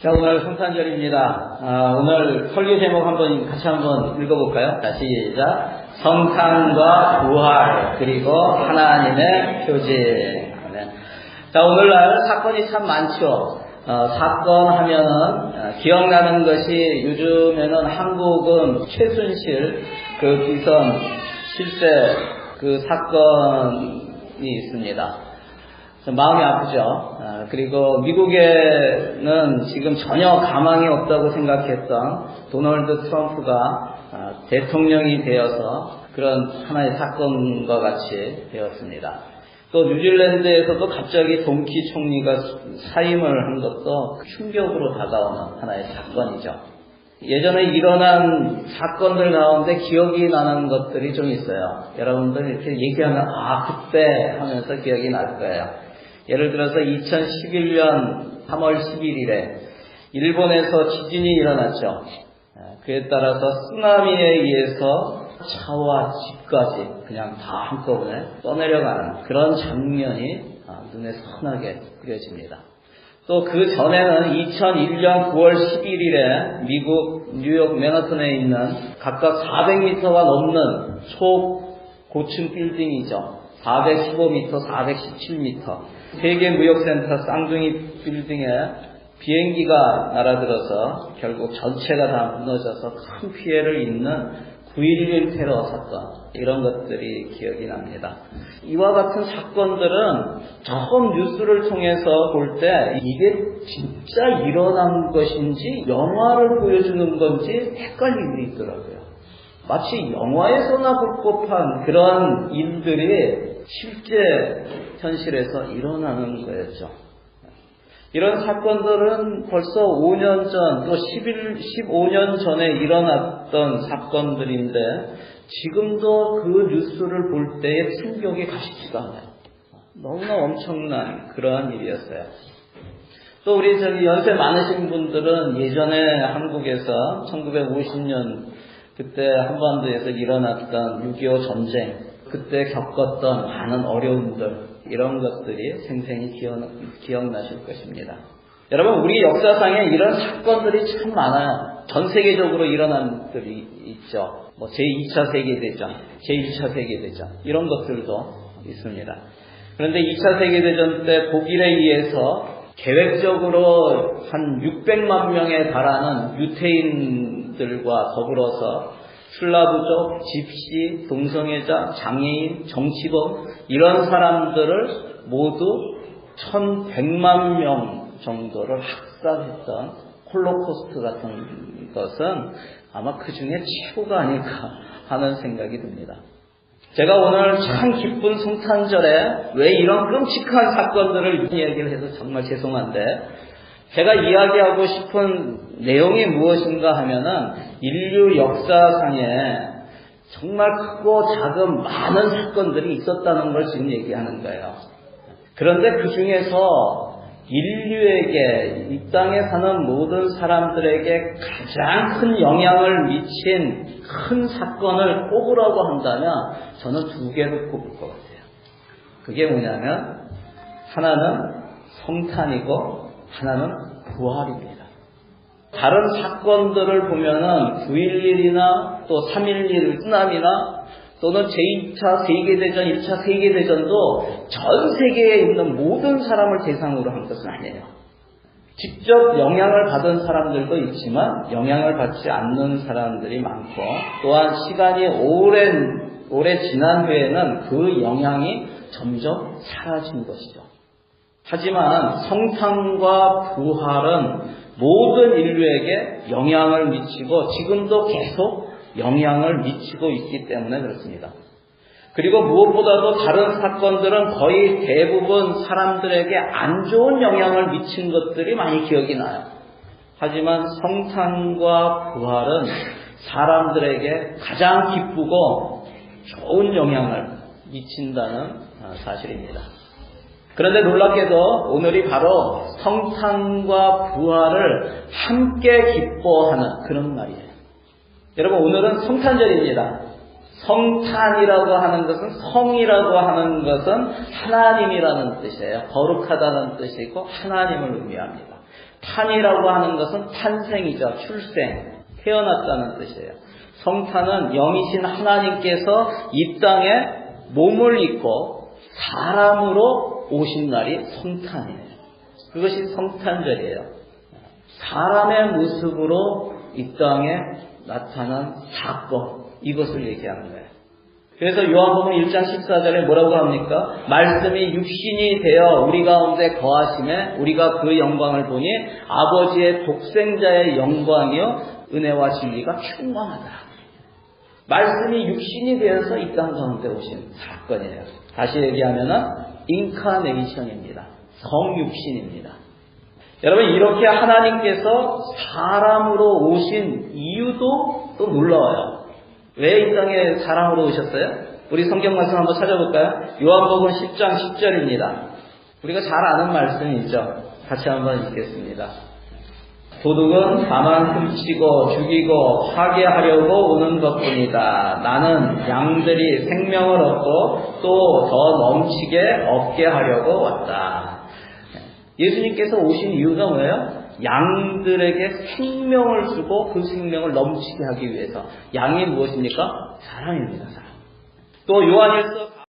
자, 오늘 성탄절입니다. 아, 오늘 설교 제목 한번 같이 한번 읽어볼까요? 자, 시작. 성탄과 부활, 그리고 하나님의 표징. 네. 자, 오늘날 사건이 참 많죠. 어, 사건 하면은 어, 기억나는 것이 요즘에는 한국은 최순실 그 비선 실세 그 사건이 있습니다. 마음이 아프죠. 아, 그리고 미국에는 지금 전혀 가망이 없다고 생각했던 도널드 트럼프가 아, 대통령이 되어서 그런 하나의 사건과 같이 되었습니다. 또 뉴질랜드에서도 갑자기 동키 총리가 사임을 한 것도 충격으로 다가오는 하나의 사건이죠. 예전에 일어난 사건들 가운데 기억이 나는 것들이 좀 있어요. 여러분들 이렇게 얘기하면 아 그때 하면서 기억이 날 거예요. 예를 들어서 2011년 3월 11일에 일본에서 지진이 일어났죠. 예, 그에 따라서 쓰나미에 의해서 차와 집까지 그냥 다 한꺼번에 떠내려가는 그런 장면이 아, 눈에 선하게 그려집니다. 또 그 전에는 2001년 9월 11일에 미국 뉴욕 맨하튼에 있는 각각 400m가 넘는 초 고층 빌딩이죠. 415m, 417m. 세계무역센터 쌍둥이 빌딩에 비행기가 날아들어서 결국 전체가 다 무너져서 큰 피해를 입는 9.11 테러 사건 이런 것들이 기억이 납니다. 이와 같은 사건들은 처음 뉴스를 통해서 볼 때 이게 진짜 일어난 것인지 영화를 보여주는 건지 헷갈리는 게 있더라고요. 마치 영화에서나 볼 법한 그런 일들이 실제 현실에서 일어나는 거였죠. 이런 사건들은 벌써 5년 전, 또 11, 15년 전에 일어났던 사건들인데, 지금도 그 뉴스를 볼 때의 충격이 가시지가 않아요. 너무나 엄청난 그러한 일이었어요. 또 우리 저기 연세 많으신 분들은 예전에 한국에서 1950년 그때 한반도에서 일어났던 6.25 전쟁, 그때 겪었던 많은 어려움들, 이런 것들이 생생히 기억, 기억나실 것입니다. 여러분, 우리 역사상에 이런 사건들이 참 많아요. 전 세계적으로 일어난 들이 있죠. 뭐 제2차 세계대전, 제1차 세계대전, 이런 것들도 있습니다. 그런데 2차 세계대전 때 독일에 의해서 계획적으로 한 600만 명에 달하는 유태인들과 더불어서 슬라브족, 집시, 동성애자, 장애인, 정치범 이런 사람들을 모두 1100만 명 정도를 학살했던 홀로코스트 같은 것은 아마 그 중에 최고가 아닐까 하는 생각이 듭니다. 제가 오늘 참 기쁜 성탄절에 왜 이런 끔찍한 사건들을 이야기를 해서 정말 죄송한데 제가 이야기하고 싶은 내용이 무엇인가 하면은 인류 역사상에 정말 크고 작은 많은 사건들이 있었다는 걸 지금 얘기하는 거예요. 그런데 그 중에서 인류에게, 이 땅에 사는 모든 사람들에게 가장 큰 영향을 미친 큰 사건을 꼽으라고 한다면 저는 두 개를 꼽을 것 같아요. 그게 뭐냐면 하나는 성탄이고 하나는 부활입니다. 다른 사건들을 보면은 9.11이나 또 3.11 쓰나미나 또는 제2차 세계대전, 1차 세계대전도 전 세계에 있는 모든 사람을 대상으로 한 것은 아니에요. 직접 영향을 받은 사람들도 있지만 영향을 받지 않는 사람들이 많고 또한 시간이 오랜, 오래 지난 후에는 그 영향이 점점 사라진 것이죠. 하지만 성탄과 부활은 모든 인류에게 영향을 미치고 지금도 계속 영향을 미치고 있기 때문에 그렇습니다. 그리고 무엇보다도 다른 사건들은 거의 대부분 사람들에게 안 좋은 영향을 미친 것들이 많이 기억이 나요. 하지만 성탄과 부활은 사람들에게 가장 기쁘고 좋은 영향을 미친다는 사실입니다. 그런데 놀랍게도 오늘이 바로 성탄과 부활을 함께 기뻐하는 그런 날이에요. 여러분 오늘은 성탄절입니다. 성탄이라고 하는 것은 성이라고 하는 것은 하나님이라는 뜻이에요. 거룩하다는 뜻이고 하나님을 의미합니다. 탄이라고 하는 것은 탄생이죠. 출생, 태어났다는 뜻이에요. 성탄은 영이신 하나님께서 이 땅에 몸을 입고 사람으로 오신 날이 성탄이에요. 그것이 성탄절이에요. 사람의 모습으로 이 땅에 나타난 사건, 이것을 얘기하는 거예요. 그래서 요한복음 1장 14절에 뭐라고 합니까? 말씀이 육신이 되어 우리 가운데 거하심에 우리가 그 영광을 보니 아버지의 독생자의 영광이요 은혜와 진리가 충만하다. 말씀이 육신이 되어서 이 땅 가운데 오신 사건이에요. 다시 얘기하면은 인카네이션입니다. 성육신입니다. 여러분 이렇게 하나님께서 사람으로 오신 이유도 또 놀라워요. 왜 이 땅에 사람으로 오셨어요? 우리 성경 말씀 한번 찾아볼까요? 요한복음 10장 10절입니다. 우리가 잘 아는 말씀이죠. 같이 한번 읽겠습니다. 도둑은 다만 훔치고 죽이고 파괴하려고 오는 것뿐이다. 나는 양들이 생명을 얻고 또 더 넘치게 얻게 하려고 왔다. 예수님께서 오신 이유가 뭐예요? 양들에게 생명을 주고 그 생명을 넘치게 하기 위해서. 양이 무엇입니까? 사람입니다, 사람. 또 요한일서